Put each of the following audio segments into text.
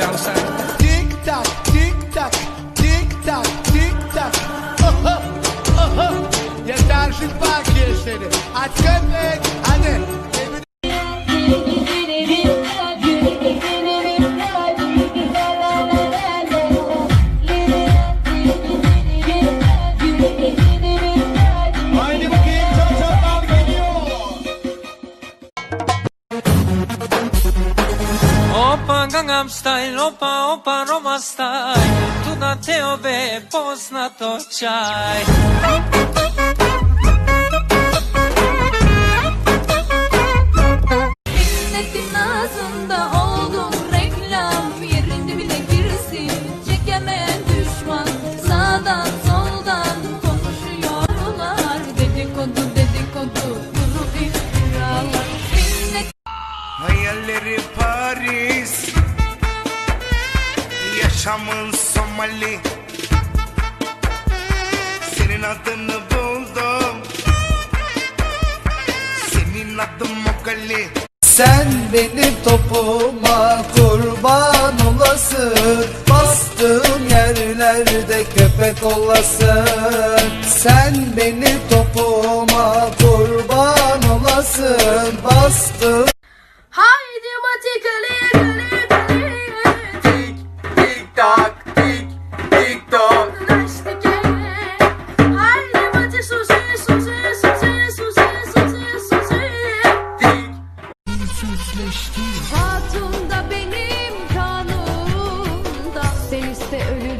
yapacağım sen. Tik tak tik tak tik tak tik tak. Oho, oho. Yeter şu park işleri. Aç köpek Gangnam Style, opa opa Roma Style Tu na TOB poznato čaj Yaşamın Somali. Senin adını buldum. Senin adın Mogali. Sen benim topuma kurban olasın. Bastığım yerlerde köpek olasın. Sen benim topuma kurban olasın. Bastığım Haydi matikali tak tik tik. Susi Hatun da benim kanımda Sen iste ölürüm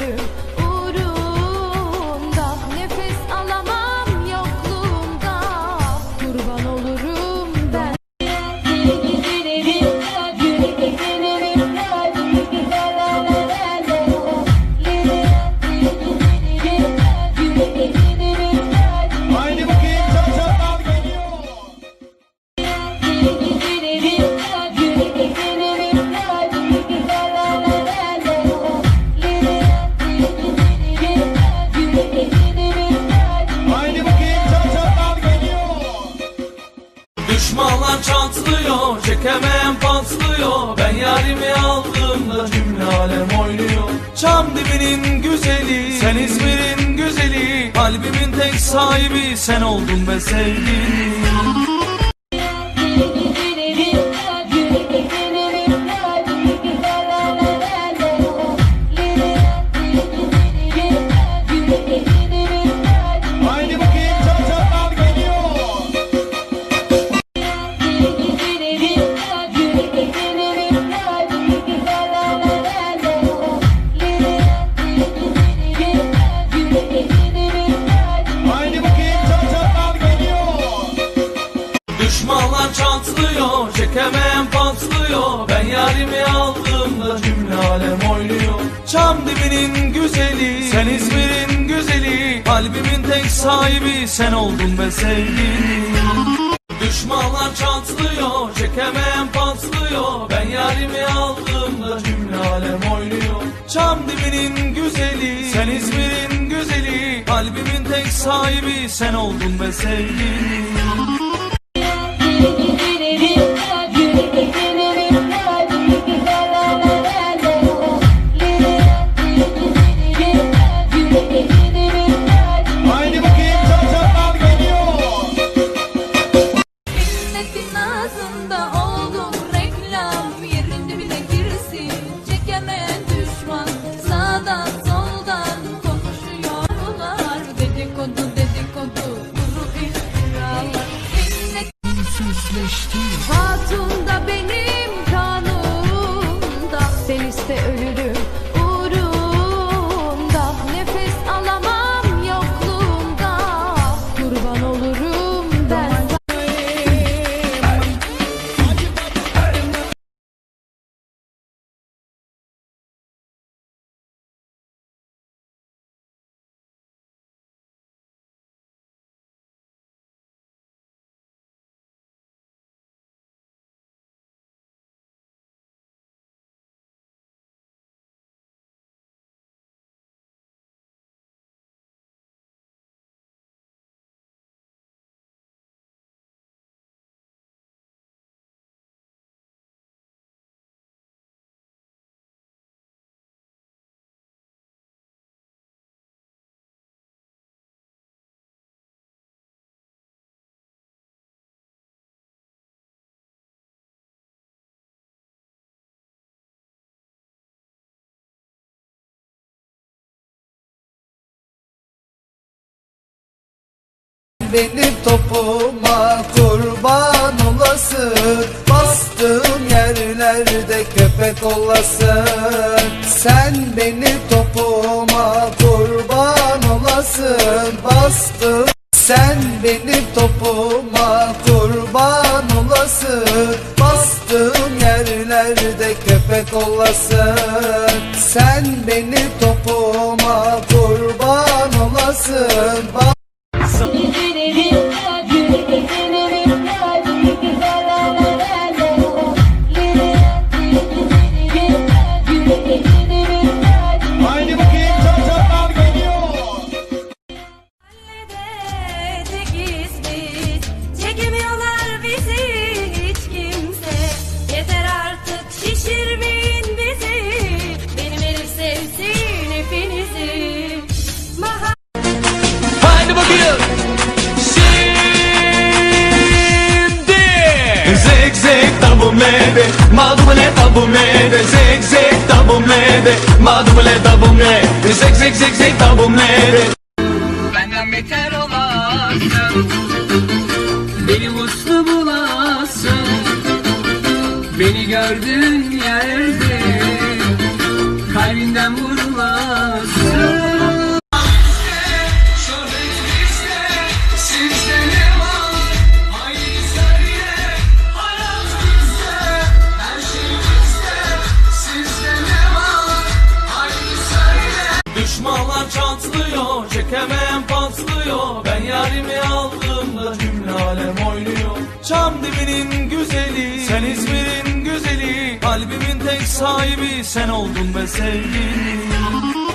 Çam dibinin güzeli, sen İzmir'in güzeli. Kalbimin tek sahibi sen oldun be sevgilim Düşmanlar çantlıyor, çekemeyen patlıyor. Ben yarimi aldığımda cümle alem oynuyor. Çam dibinin güzeli, sen İzmir'in güzeli. Kalbimin tek sahibi sen oldun be sevgilim. Düşmanlar çantlıyor, çekemeyen patlıyor. Ben yarimi aldığımda cümle alem oynuyor. Çam dibinin güzeli, sen İzmir'in güzeli. Kalbimin tek sahibi sen oldun be sevgilim Benim topuma kurban olasın. Bastığım yerlerde köpek olasın. Sen benim topuma kurban olasın. Bastığım sen benim topuma kurban olasın. Bastığım yerlerde köpek olasın. Sen benim topuma kurban olasın some. Zek tabumlede, madumle tabumlede, zek zek tabumlede, madumle tabumlede, zek zek zek zek tabumlede. Benden beter olasın Beni uslu bulasın Beni gördüğün yerde çekemem patlıyor. Ben yarimi aldığımda cümle alem oynuyor. Çam dibinin güzeli, sen İzmir'in güzeli. Kalbimin tek sahibi sen oldun be sevgilim